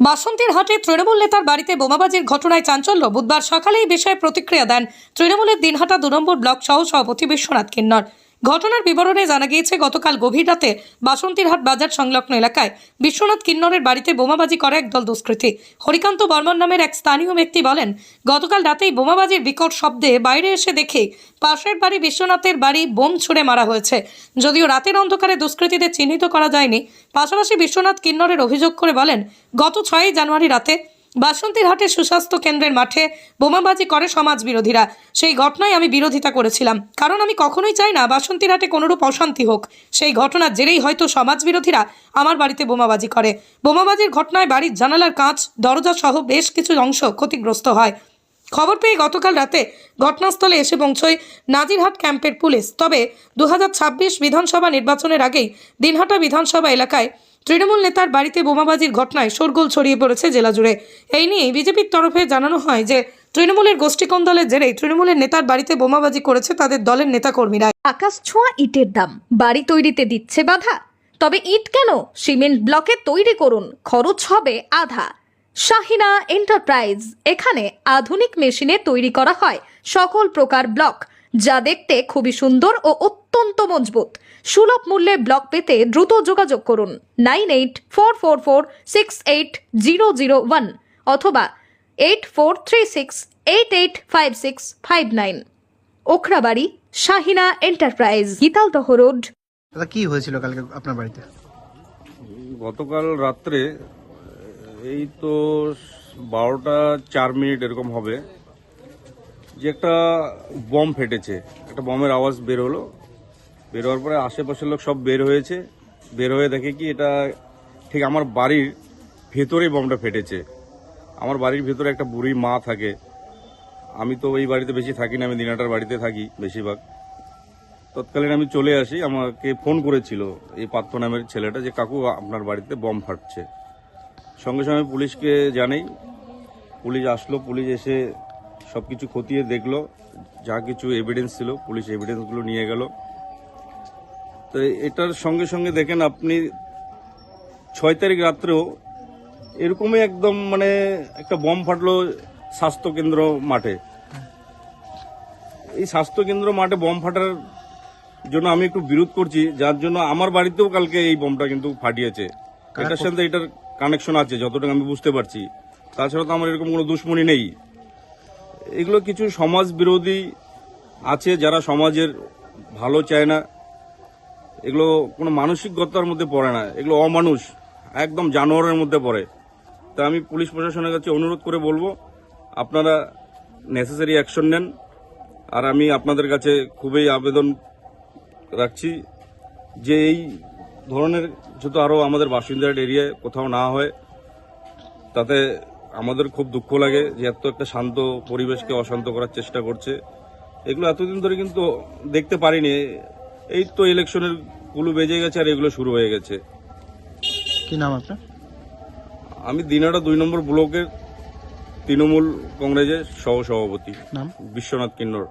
বাসন্তীর হাটে তৃণমূল নেতার বাড়িতে বোমাবাজির ঘটনায় চাঞ্চল্য। বুধবার সকালে এই বিষয়ে প্রতিক্রিয়া দেন তৃণমূলের দিনহাটা দু নম্বর ব্লক সহ সভাপতি বিশ্বনাথ কিন্নর। ঘটনার বিবরণে জানা গিয়েছে, গতকাল গভীর রাতে বাসন্তীরহাট বাজার সংলগ্ন এলাকায় বিশ্বনাথ কিন্নরের বাড়িতে বোমাবাজি করে একদল দুষ্কৃতী। হরিকান্ত বর্মন নামের এক স্থানীয় ব্যক্তি বলেন, গতকাল রাতেই বোমাবাজির বিকট শব্দে বাইরে এসে দেখে পাশের বাড়ি বিশ্বনাথের বাড়ি বোম ছুড়ে মারা হয়েছে। যদিও রাতের অন্ধকারে দুষ্কৃতীদের চিহ্নিত করা যায়নি, পাশাপাশি বিশ্বনাথ কিন্নরের অভিযোগ করে বলেন, গত ছয়ই জানুয়ারি রাতে বাসন্তীর হাটের সুস্বাস্থ্য কেন্দ্রের মাঠে বোমাবাজি করে সমাজ বিরোধীরা সেই ঘটনায় আমি বিরোধিতা করেছিলাম। কারণ আমি কখনোই চাই না বাসন্তীর হাটে কোনোরূপ অশান্তি হোক। সেই ঘটনার জেরেই হয়তো সমাজ বিরোধীরা আমার বাড়িতে বোমাবাজি করে। বোমাবাজির ঘটনায় বাড়ির জানালার কাঁচ দরজা সহ বেশ কিছু অংশ ক্ষতিগ্রস্ত হয়। খবর পেয়ে গতকাল রাতে ঘটনাস্থলে এসে পৌঁছয় নাজিরহাট ক্যাম্পের পুলিশ। তবে দু হাজার ছাব্বিশ বিধানসভা নির্বাচনের আগেই দিনহাটা বিধানসভা এলাকায় তৃণমূল নেতার বাড়িতে বোমাবাজির ঘটনায় শোরগোল ছড়িয়ে পড়েছে জেলা জুড়ে। এই নিয়ে বিজেপির তরফে জানানো হয় যে, তৃণমূলের গোষ্ঠী কোন্দলের জেরেই তৃণমূলের নেতার বাড়িতে বোমাবাজি করেছে তাদের দলের নেতাকর্মীরা। আকাশ ছোঁয়া ইটের দাম, বাড়ি তৈরিতে দিচ্ছে বাধা। তবে ইট কেন? সিমেন্ট ব্লকে তৈরি করুন, খরচ হবে আধা। শাহিনা এন্টারপ্রাইজ, এখানে আধুনিক মেশিনে তৈরি করা হয় সকল প্রকার ব্লক, যা দেখতে খুবই সুন্দর ও অত্যন্ত মজবুত। সুলভ মূল্যে ব্লক পেতে দ্রুত যোগাযোগ করুন nine eight four four four six eight zero zero one অথবা eight four three six eight eight five six five nine. Okhrabari Shahina enterprise Gitaldaha road. দাদা কি হয়েছিল কালকে আপনার বাড়িতে? গতকাল রাত্রে এই তো বারোটা চার মিনিট এরকম হবে যে একটা বম ফেটেছে একটা বমের আওয়াজ বের হলো বের হওয়ার পরে আশেপাশের লোক সব বের হয়েছে। বের হয়ে দেখে কি এটা ঠিক আমার বাড়ির ভেতরেই বমটা ফেটেছে। আমার বাড়ির ভেতরে একটা বুড়ি মা থাকে। আমি তো এই বাড়িতে বেশি থাকি না, আমি দিনাটার বাড়িতে থাকি বেশিরভাগ। তৎকালীন আমি চলে আসি, আমাকে ফোন করেছিল এই পাত্র নামের ছেলেটা যে, কাকু, আপনার বাড়িতে বম ফাটছে। সঙ্গে সঙ্গে পুলিশকে জানাই। পুলিশ আসলো, পুলিশ এসে সব কিছু খতিয়ে দেখল, যা কিছু এভিডেন্স ছিল, পুলিশ এভিডেন্সগুলো নিয়ে গেল। তো এটার সঙ্গে সঙ্গে দেখেন আপনি ছয় তারিখ রাত্রেও এরকমই একদম মানে একটা বম ফাটলো স্বাস্থ্যকেন্দ্র মাঠে। এই স্বাস্থ্যকেন্দ্র মাঠে বম ফাটার জন্য আমি একটু বিরোধ করছি যার জন্য আমার বাড়িতেও কালকে এই বমটা কিন্তু ফাটিয়েছে। এটার সাথে এটার কানেকশন আছে যতটুকু আমি বুঝতে পারছি। তাছাড়া তো আমার এরকম কোনো দুশ্মনী নেই। এগুলো কিছু সমাজ বিরোধী আছে যারা সমাজের ভালো চায় না। এগুলো কোনো মানসিকতার মধ্যে পড়ে না। এগুলো অমানুষ, একদম জানোয়ারের মধ্যে পড়ে। তা আমি পুলিশ প্রশাসনের কাছে অনুরোধ করে বলব, আপনারা নেসেসারি অ্যাকশন নেন। আর আমি আপনাদের কাছে খুবই আবেদন রাখছি যে এই ধরনের যত আরও আমাদের বাসিন্দার এরিয়ায় কোথাও না হয়, তাতে আমাদের খুব দুঃখ লাগে যে এত একটা শান্ত পরিবেশকে অশান্ত করার চেষ্টা করছে। এগুলো এতদিন ধরে কিন্তু দেখতে পারিনি। এই তো ইলেকশনেরগুলো বেজে গেছে আর এগুলো শুরু হয়ে গেছে। কি নাম আপনার? আমি দিনাটা দুই নম্বর ব্লকের তৃণমূল কংগ্রেসের সহ সভাপতি নাম? বিশ্বনাথ কিন্নর।